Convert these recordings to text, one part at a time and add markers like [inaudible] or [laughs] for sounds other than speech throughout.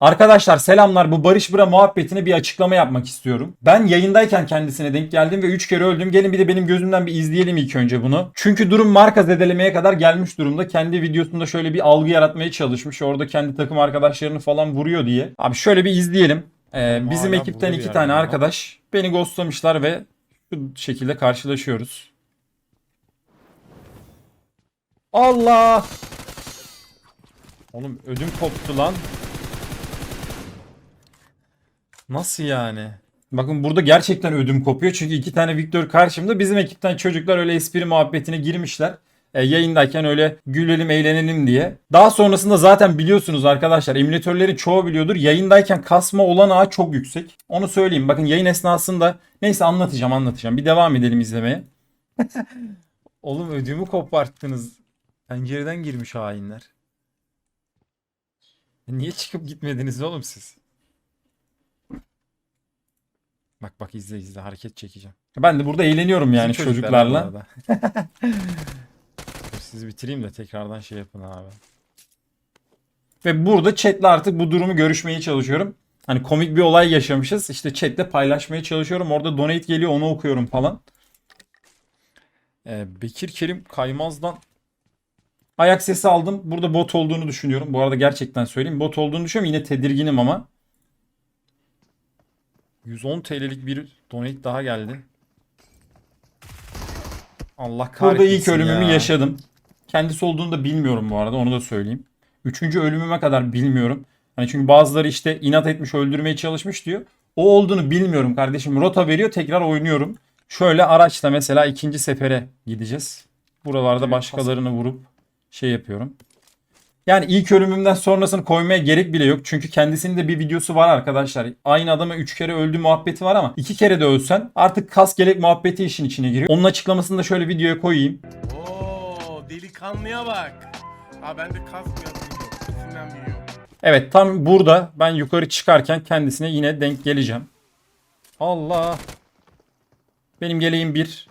Arkadaşlar selamlar bu Barış Bıra muhabbetine bir açıklama yapmak istiyorum. Ben yayındayken kendisine denk geldim ve 3 kere öldüm. Gelin bir de benim gözümden bir izleyelim ilk önce bunu. Çünkü durum marka zedelemeye kadar gelmiş durumda. Kendi videosunda şöyle bir algı yaratmaya çalışmış. Orada kendi takım arkadaşlarını falan vuruyor diye. Abi şöyle bir izleyelim. Ee, bizim Hala ekipten iki tane yerde arkadaş beni ghostlamışlar ve şu şekilde karşılaşıyoruz. Allah! Oğlum ödüm koptu lan. Nasıl yani? Bakın burada gerçekten ödüm kopuyor. Çünkü iki tane Victor karşımda. Bizim ekipten çocuklar öyle espri muhabbetine girmişler. E, yayındayken öyle gülelim eğlenelim diye. Daha sonrasında zaten biliyorsunuz arkadaşlar emülatörlerin çoğu biliyordur. Yayındayken kasma olanağı çok yüksek. Onu söyleyeyim. Bakın yayın esnasında neyse anlatacağım anlatacağım. Bir devam edelim izlemeye. [laughs] Oğlum ödümü koparttınız. Pencereden girmiş hainler. E, Niye çıkıp gitmediniz oğlum siz? Bak bak izle izle hareket çekeceğim. Ben de burada eğleniyorum yani Bizim çocuklarla. [laughs] sizi bitireyim de tekrardan şey yapın abi. Ve burada chatle artık bu durumu görüşmeye çalışıyorum. Hani komik bir olay yaşamışız. İşte chatle paylaşmaya çalışıyorum. Orada donate geliyor onu okuyorum falan. Ee, Bekir Kerim Kaymaz'dan ayak sesi aldım. Burada bot olduğunu düşünüyorum. Bu arada gerçekten söyleyeyim. Bot olduğunu düşünüyorum. Yine tedirginim ama. 110 TL'lik bir donate daha geldi. Allah kahretsin Burada ilk ölümümü ya. yaşadım. Kendisi olduğunu da bilmiyorum bu arada onu da söyleyeyim. Üçüncü ölümüme kadar bilmiyorum. Hani çünkü bazıları işte inat etmiş öldürmeye çalışmış diyor. O olduğunu bilmiyorum kardeşim. Rota veriyor tekrar oynuyorum. Şöyle araçla mesela ikinci sefere gideceğiz. Buralarda başkalarını vurup şey yapıyorum. Yani ilk ölümümden sonrasını koymaya gerek bile yok. Çünkü kendisinin de bir videosu var arkadaşlar. Aynı adama 3 kere öldü muhabbeti var ama 2 kere de ölsen artık kas gelek muhabbeti işin içine giriyor. Onun açıklamasını da şöyle videoya koyayım. Oo delikanlıya bak. Ha ben de kas mı yapıyorum? Evet tam burada ben yukarı çıkarken kendisine yine denk geleceğim. Allah. Benim geleğim bir.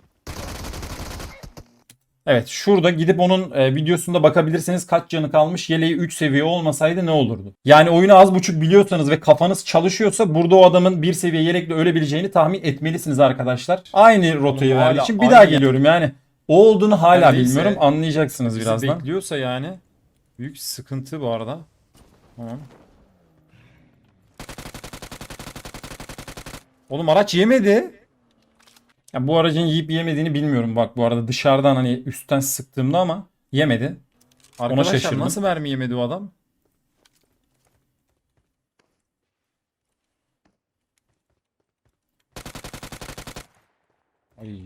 Evet şurada gidip onun e, videosunda bakabilirsiniz kaç canı kalmış. Yeleği 3 seviye olmasaydı ne olurdu? Yani oyunu az buçuk biliyorsanız ve kafanız çalışıyorsa burada o adamın bir seviye yelekle ölebileceğini tahmin etmelisiniz arkadaşlar. Aynı rotayı Oğlum, verdiği hala için bir daha aynı- geliyorum yani. O olduğunu hala Neredeyse bilmiyorum anlayacaksınız Bizi birazdan. bekliyorsa yani büyük sıkıntı bu arada. Tamam. Oğlum araç yemedi. Ya bu aracın yiyip yemediğini bilmiyorum bak bu arada dışarıdan hani üstten sıktığımda ama yemedi. Arkadaşlar şaşırdım. nasıl mermi yemedi o adam? Ay.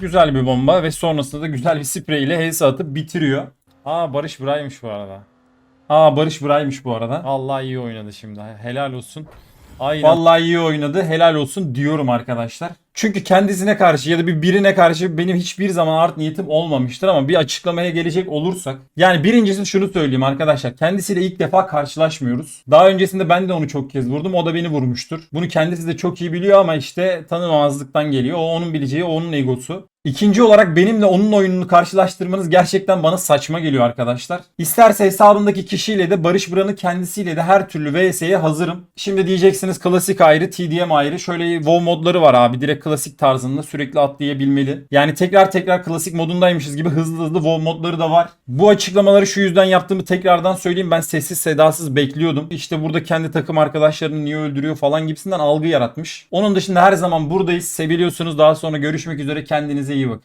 Güzel bir bomba ve sonrasında da güzel bir sprey ile HS atıp bitiriyor. Aa Barış Buray'mış bu arada. Aa Barış Buray'mış bu arada. Allah iyi oynadı şimdi. Helal olsun. Aynen. Vallahi iyi oynadı. Helal olsun diyorum arkadaşlar. Çünkü kendisine karşı ya da bir birine karşı benim hiçbir zaman art niyetim olmamıştır ama bir açıklamaya gelecek olursak. Yani birincisi şunu söyleyeyim arkadaşlar. Kendisiyle ilk defa karşılaşmıyoruz. Daha öncesinde ben de onu çok kez vurdum. O da beni vurmuştur. Bunu kendisi de çok iyi biliyor ama işte tanımamazlıktan geliyor. O onun bileceği, o onun egosu. İkinci olarak benimle onun oyununu karşılaştırmanız gerçekten bana saçma geliyor arkadaşlar. İsterse hesabındaki kişiyle de Barış Buran'ın kendisiyle de her türlü VS'ye hazırım. Şimdi diyeceksiniz klasik ayrı, TDM ayrı. Şöyle WoW modları var abi. Direkt klasik tarzında sürekli atlayabilmeli. Yani tekrar tekrar klasik modundaymışız gibi hızlı hızlı WoW modları da var. Bu açıklamaları şu yüzden yaptığımı tekrardan söyleyeyim. Ben sessiz sedasız bekliyordum. İşte burada kendi takım arkadaşlarını niye öldürüyor falan gibisinden algı yaratmış. Onun dışında her zaman buradayız. Seviliyorsunuz. Daha sonra görüşmek üzere. Kendinize iyi bakın.